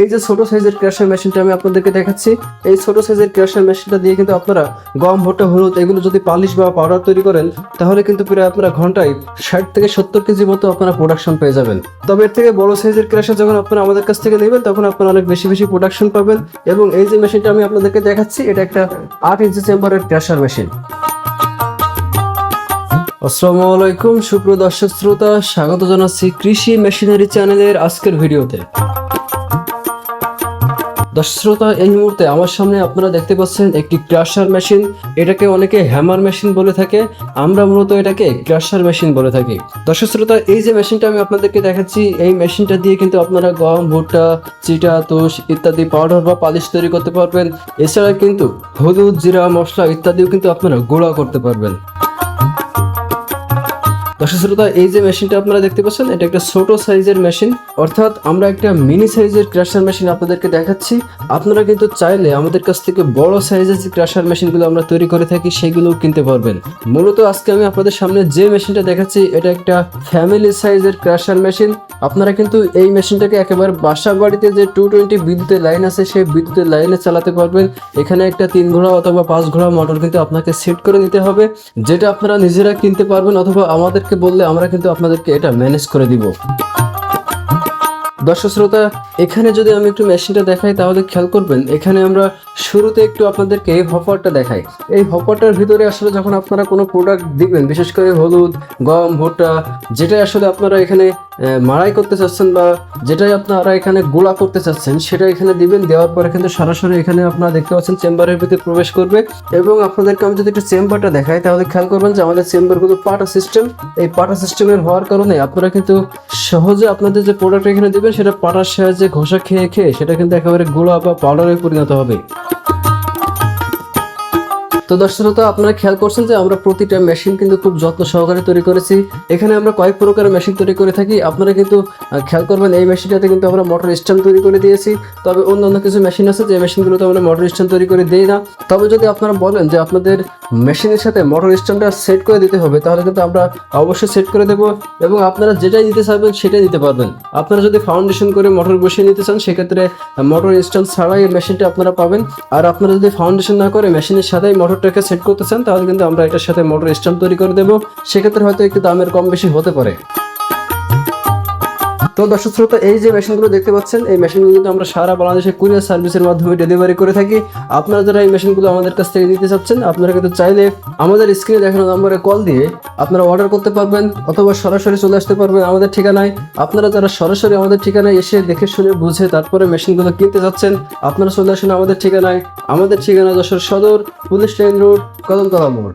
এই যে ছোট সাইজের ক্রাশার মেশিনটা আমি আপনাদেরকে দেখাচ্ছি, এই ছোট সাইজের ক্রাশার মেশিনটা দিয়ে কিন্তু আপনারা গম, ভুট্টা, হলুদ এগুলো যদি পালিশ বা পাউডার তৈরি করেন, তাহলে কিন্তু প্রায় আপনারা ঘন্টায় ষাট থেকে সত্তর কেজি মতো আপনারা প্রোডাকশন পেয়ে যাবেন। তবে এর থেকে বড় সাইজের ক্রাশার যখন আপনারা আমাদের কাছ থেকে নেবেন, তখন আপনারা অনেক বেশি বেশি প্রোডাকশন পাবেন এবং এই যে মেশিনটা আমি আপনাদেরকে দেখাচ্ছি, এটা একটা আট ইঞ্চি চেম্বারের ক্রাশার মেশিন। আসসালামু আলাইকুম, সুপ্রিয় দর্শক শ্রোতা, স্বাগত জানাচ্ছি কৃষি মেশিনারি চ্যানেলের আজকের ভিডিওতে। দর্শক শ্রোতা এই মুহূর্তে আমার সামনে আপনারা দেখতে পাচ্ছেন একটি ক্রাশার মেশিন এটাকে অনেকে হ্যামার মেশিন বলে থাকে। আমরা মূলত এটাকে ক্রাশার মেশিন বলে থাকি। দর্শক শ্রোতা এই যে মেশিনটা আমি আপনাদেরকে দেখাচ্ছি, এই মেশিনটা দিয়ে কিন্তু আপনারা গম, ভুট্টা, চিটা, তুষ ইত্যাদি পাউডার বা পালিশ তৈরি করতে পারবেন। এছাড়া কিন্তু হলুদ, জিরা মশলা ইত্যাদিও কিন্তু আপনারা গুঁড়া করতে পারবেন। দর্শক শ্রোতা, এই যে মেশিনটা আপনারা দেখতে পাচ্ছেন, এটা একটা ছোট সাইজের মেশিন অর্থাৎ আমরা একটা মিনি সাইজের ক্রাশার মেশিন আপনাদেরকে দেখাচ্ছি। আপনারা কিন্তু চাইলে আমাদের কাছ থেকে বড় সাইজের যে ক্রাশার মেশিনগুলো আমরা তৈরি করে থাকি, সেগুলোও কিনতে পারবেন। মূলত আজকে আমি আপনাদের সামনে যে মেশিনটা দেখাচ্ছি, এটা একটা ফ্যামিলি সাইজের ক্রাশার মেশিন আপনারা কিন্তু এই মেশিনটাকে একেবারে বাসা বাড়িতে যে টু টোয়েন্টি বিদ্যুতের লাইন আছে, সেই বিদ্যুতের লাইনে চালাতে পারবেন। এখানে একটা তিন ঘোড়া অথবা পাঁচ ঘোড়া মোটর কিন্তু আপনাকে সেট করে নিতে হবে, যেটা আপনারা নিজেরা কিনতে পারবেন অথবা আমাদেরকে বললে আমরা কিন্তু আপনাদেরকে এটা ম্যানেজ করে দিব। দর্শক শ্রোতা, এখানে যদি আমি একটু মেশিনটা দেখাই, তাহলে খেয়াল করবেন, এখানে আমরা শুরুতে একটু আপনাদেরকে এই হপারটা দেখাই। এই হপারটার ভিতরে আসলে যখন আপনারা কোনো প্রোডাক্ট দিবেন, বিশেষ করে হলুদ, গম, ভুট্টা যেটা আসলে আপনারা এখানে মাড়াই করতে চাচ্ছেন বা যেটাই আপনারা এখানে গুঁড়া করতে চাচ্ছেন, সেটা এখানে দিবেন, দেওয়ার পরে কিন্তু সরাসরি এখানে আপনারা দেখতে পাচ্ছেন চেম্বারের ভিতরে প্রবেশ করবে। এবং আপনাদেরকে আমি যদি একটু চেম্বারটা দেখাই, তাহলে খেয়াল করবেন যে আমাদের চেম্বারগুলো পাটা সিস্টেম। এই পাটা সিস্টেমের হওয়ার কারণে আপনারা কিন্তু সহজে আপনাদের যে প্রোডাক্ট এখানে দিবেন, সেটা পাটার সাহায্যে ঘষা খেয়ে খেয়ে সেটা কিন্তু একেবারে গোলা বা পাউডারে পরিণত হবে। তো দর্শকতা আপনারা খেয়াল করছেন যে আমরা প্রতিটা মেশিন কিন্তু খুব যত্ন সহকারে তৈরি করেছি। এখানে আমরা কয়েক প্রকারের মেশিন তৈরি করে থাকি। আপনারা কিন্তু খেয়াল করবেন এই মেশিনটাতে কিন্তু আমরা মোটর স্ট্যান্ড তৈরি করে দিয়েছি। তবে অন্যান্য কিছু মেশিন আছে, যে মেশিনগুলোতে আমরা মোটর স্ট্যান্ড তৈরি করে দিই না। তবে যদি আপনারা বলেন যে আপনাদের মেশিনের সাথে মোটর স্ট্যান্ডটা সেট করে দিতে হবে, তাহলে কিন্তু আমরা অবশ্যই সেট করে দেবো এবং আপনারা যেটাই দিতে চাইবেন সেটাই দিতে পারবেন। আপনারা যদি ফাউন্ডেশন করে মোটর বসিয়ে নিতে চান, সেক্ষেত্রে মোটর স্ট্যান্ড ছাড়াই মেশিনটা আপনারা পাবেন। আর আপনারা যদি ফাউন্ডেশন না করে মেশিনের সাথেই মোটরটাকে সেট করতে চান তাহলে কিন্তু আমরা এটার সাথে মোটর স্ট্যান্ড তৈরি করে দেবো। সেক্ষেত্রে হয়তো একটু দামের কম বেশি হতে পারে। তো দর্শক শ্রোতা, এই যে মেশিনগুলো দেখতে পাচ্ছেন, এই মেশিনগুলো কিন্তু আমরা সারা বাংলাদেশে কুরিয়ার সার্ভিসের মাধ্যমে ডেলিভারি করে থাকি। আপনারা যারা এই মেশিনগুলো আমাদের কাছ থেকে নিতে চাচ্ছেন, আপনারা কিন্তু চাইলে আমাদের স্ক্রিনে দেখানো নম্বরে কল দিয়ে আপনারা অর্ডার করতে পারবেন অথবা সরাসরি চলে আসতে পারবেন আমাদের ঠিকানায়। আপনারা যারা সরাসরি আমাদের ঠিকানায় এসে দেখে শুনে বুঝে তারপরে মেশিনগুলো কিনতে চাচ্ছেন আপনারা চলে আসুন আমাদের ঠিকানায়। আমাদের ঠিকানা যশোর সদর পুলিশ লাইন রোড কদমতলা মোড়।